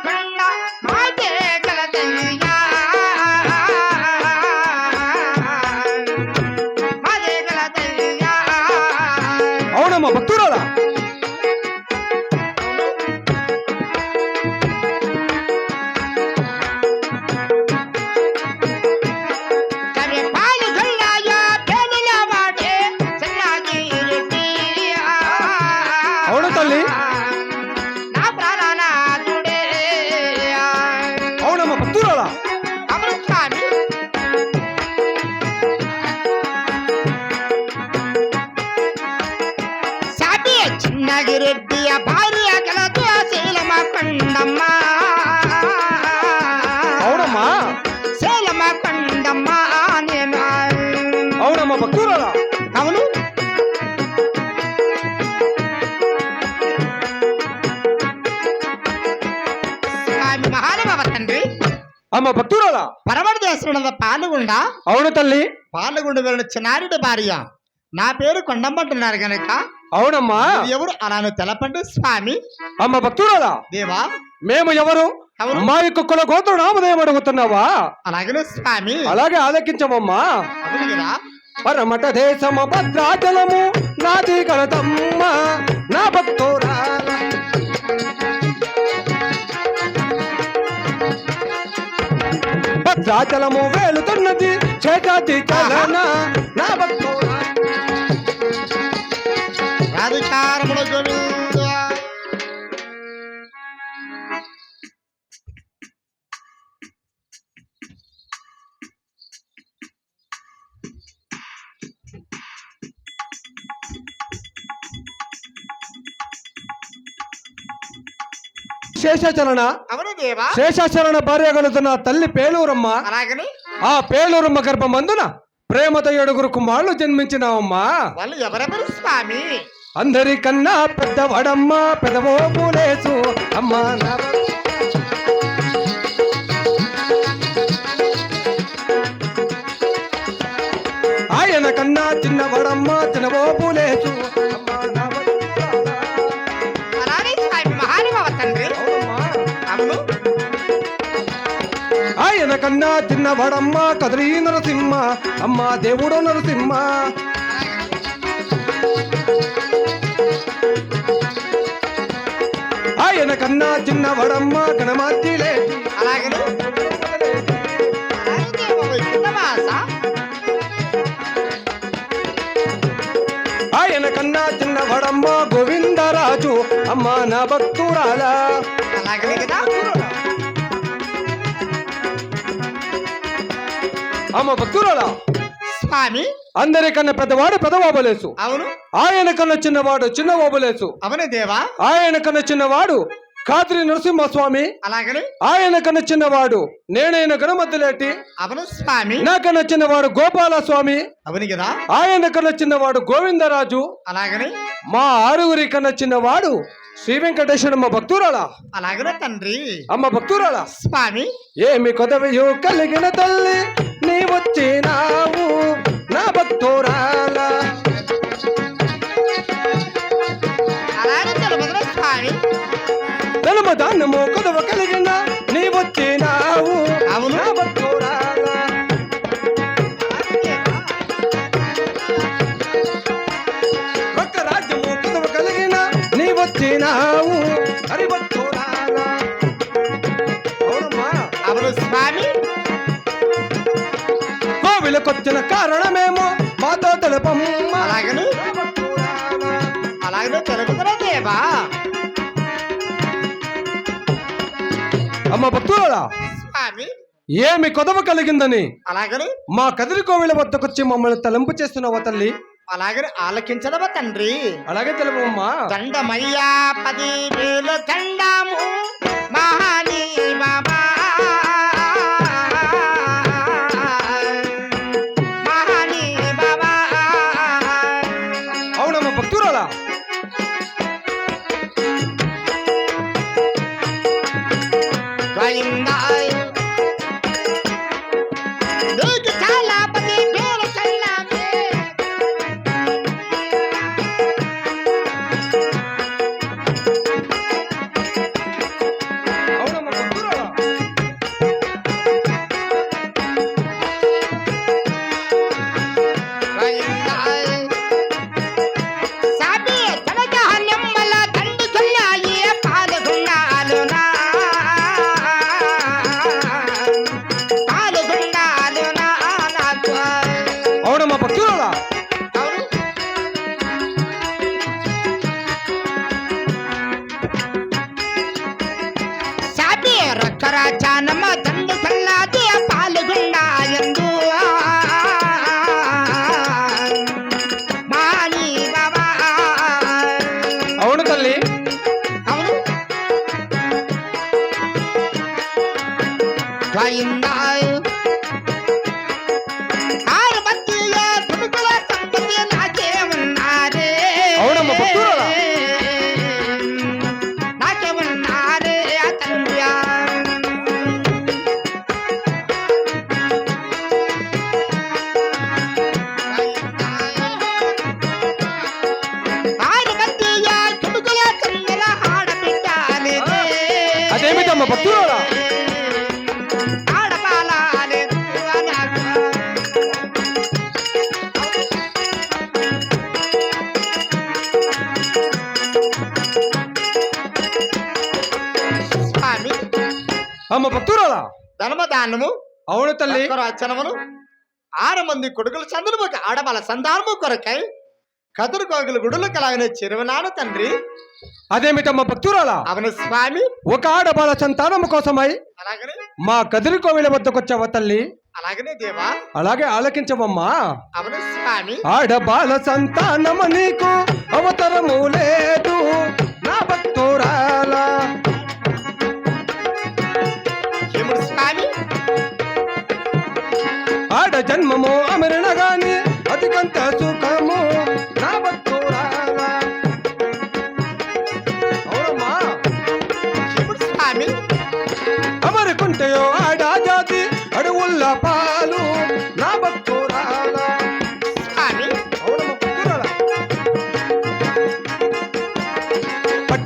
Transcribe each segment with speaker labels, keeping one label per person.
Speaker 1: Bye.
Speaker 2: అమ్మ భక్తురాలా?
Speaker 1: పరమటి దేశంలో పాల్గొండ?
Speaker 2: అవును తల్లి.
Speaker 1: పాల్గొండ వెళ్ళిన చిన్నారుడి భార్య. నా పేరు కొండమ్మంటున్నారు గనక.
Speaker 2: అవునమ్మా.
Speaker 1: ఎవరు? అలాను తెలపండి స్వామి.
Speaker 2: అమ్మ భక్తురాలా?
Speaker 1: దేవా?
Speaker 2: మేము ఎవరు? మా యొక్క కుల గోత్ర నామధేయం అడుగుతున్నావా?
Speaker 1: అలాగే స్వామి.
Speaker 2: అలాగే ఆలకించమమ్మా పరమట దేశమ భద్రాచలము నాది కలతమ్మ నా భక్తురాల. భద్రాచలము వేలుతున్నది చేటాతి చలన. నా
Speaker 1: గోవింద
Speaker 2: శేషాచలన. శేషాచలన భార్య కలుతున్న తల్లి పేలూరమ్మ.
Speaker 1: అలాగని?
Speaker 2: ఆ పేలూరమ్మ గర్భమందున ప్రేమతో ఏడుగురు కుమారులు జన్మించినావమ్మా.
Speaker 1: వాళ్ళు ఎవరెవరు స్వామి?
Speaker 2: అందరికన్నా పెద్దవాడమ్మ పెదవో పూలేసు. అమ్మ నా ఆయన కన్నా చిన్నవాడమ్మ చిన్నవో పూలేసు. అమ్మ నా కన్నా చిన్నవాడమ్మ కదరీ నరసింహ అమ్మ దేవుడు నరసింహ. ఆయన కన్నా చిన్నవాడమ్మ
Speaker 1: అలాగే వైకుంఠవాస
Speaker 2: ఆయన కన్నా చిన్నవాడమ్మ గోవిందరాజు అమ్మ నా భక్తురాల.
Speaker 1: అలాగనే కదా?
Speaker 2: అమ్మ భక్తురాల
Speaker 1: స్వామి.
Speaker 2: అందరికన్నా పెద్దవాడు పెదవాబలేసు
Speaker 1: అవును.
Speaker 2: ఆయన కన్నా చిన్నవాడు చిన్న ఓబలేసు
Speaker 1: అవును దేవా.
Speaker 2: ఆయన కన్నా చిన్నవాడు కాద్రి నరసింహస్వామి.
Speaker 1: అలాగని?
Speaker 2: ఆయన కన్నా చిన్నవాడు నేనైన గణమద్దులేటి.
Speaker 1: అవును స్వామి.
Speaker 2: నాకన్నా చిన్నవాడు గోపాల స్వామి
Speaker 1: అవును కదా.
Speaker 2: ఆయన కన్నా చిన్నవాడు గోవిందరాజు.
Speaker 1: అలాగని?
Speaker 2: మా ఆరుగురి కన్నా చిన్నవాడు శ్రీ వెంకటేశ్వరమ్మ భక్తురాల.
Speaker 1: అలాగనే తండ్రి.
Speaker 2: అమ్మ భక్తురాల.
Speaker 1: స్వామి.
Speaker 2: ఏమి కొదవియు కలిగిన తల్లి. నీ వచ్చినావు నా భక్తురాల. తలమ దానము కొదవ కలిగిన కోవిలకొచ్చిన కారణమేమో మాతో తెలుపమ్మ
Speaker 1: అలాగని? అలాగనే తెలుగుదల దేవా
Speaker 2: అమ్మ భక్తురాలా
Speaker 1: స్వామి.
Speaker 2: ఏమి కొదవ కలిగిందని?
Speaker 1: అలాగని?
Speaker 2: మా కదిరి కోవిల వద్దకొచ్చి మమ్మల్ని తలంపు చేస్తున్నావా తల్లి?
Speaker 1: అలాగని ఆలకించదవా తండ్రి?
Speaker 2: అలాగే తెలుపమ్మా
Speaker 1: దండమయ్యా పది వేలు దండము మహానీ Nine, nine. ನಮ್ಮ
Speaker 2: అమ్మ భక్తురాలా?
Speaker 1: ధర్మదానము
Speaker 2: అవును తల్లి.
Speaker 1: అచ్చనమును ఆరు మంది కొడుకులు చంద్రముఖి ఆడబల సంధానము కొరకై కదురు కోగులు గుడులు కలాగిన చెరువునాను తండ్రి.
Speaker 2: అదేమిటమ్మ భక్తురాలా?
Speaker 1: అవను స్వామి.
Speaker 2: ఒక ఆడబాల సంతానము కోసమై
Speaker 1: అలాగనే.
Speaker 2: మా కదిరి కోవిల వద్దకొచ్చావ తల్లి?
Speaker 1: అలాగనే దేవా.
Speaker 2: అలాగే ఆలకించవమ్మా.
Speaker 1: అవను స్వామి.
Speaker 2: ఆడబాల సంతానము నీకు అవతరము లేదు. నా భక్తురాలా.
Speaker 1: ఏముడు స్వామి?
Speaker 2: ఆడ జన్మము అమరణ గాని అతికంత సుఖము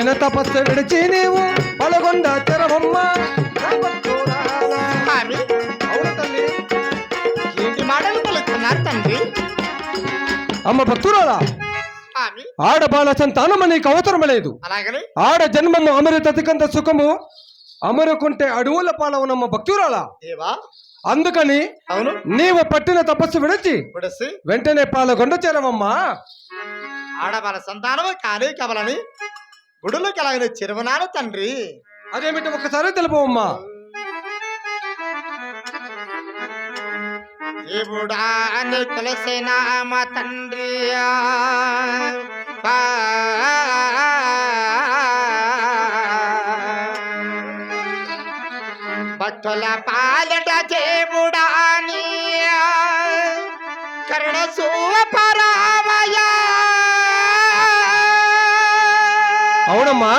Speaker 2: పట్టిన తపస్సు విడిచి నీవు పలగొండ తెరవమ్మ. భక్తురాలా అమ్మ భక్తురాలా? ఆడబాల సంతానము నీకు అవసరం లేదు. ఆడ జన్మము అమృత అతికంత సుఖము. అమరుకుంటే అడవుల పాలవునమ్మ భక్తురాలా.
Speaker 1: దేవా?
Speaker 2: అందుకని
Speaker 1: అవును.
Speaker 2: నీవు పట్టిన తపస్సు విడిచి వెంటనే పాలగొండ చేరవమ్మా.
Speaker 1: ఆడవాళ్ళ సంతానము కానే కవలని. గుడులు కలాగిన చెరువునాను తండ్రి.
Speaker 2: అదేమిటి? ఒక్కసారి తెలుపవమ్మా.
Speaker 1: దేవుడా అని కొలసిన మా తండ్రి. భక్తుల పాలట దేవుడా కరుణ సూపరామయ
Speaker 2: అవునమ్మా.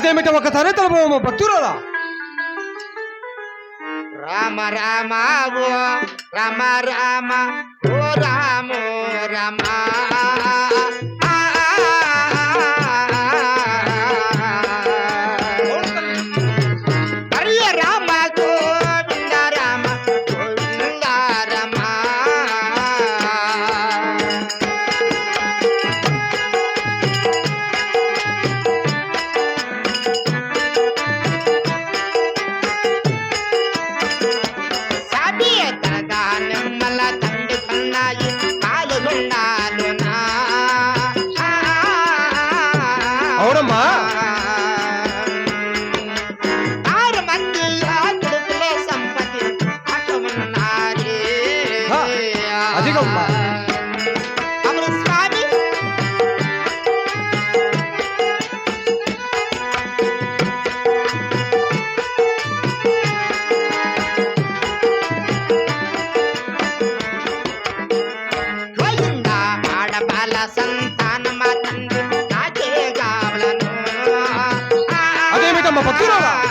Speaker 2: అదేమిటి ఒకసారి తెలుపవమ్మ భక్తురాలా
Speaker 1: రామ రామ ఓ రామ రామ ఓ రామో రామ. 知道了。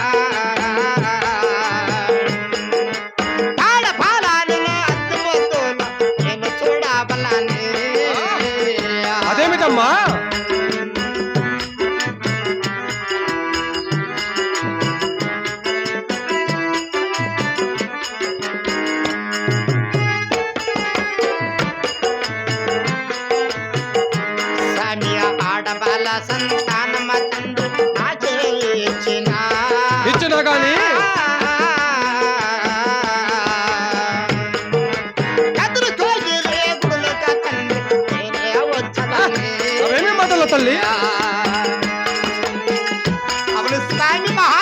Speaker 1: 来你
Speaker 2: 打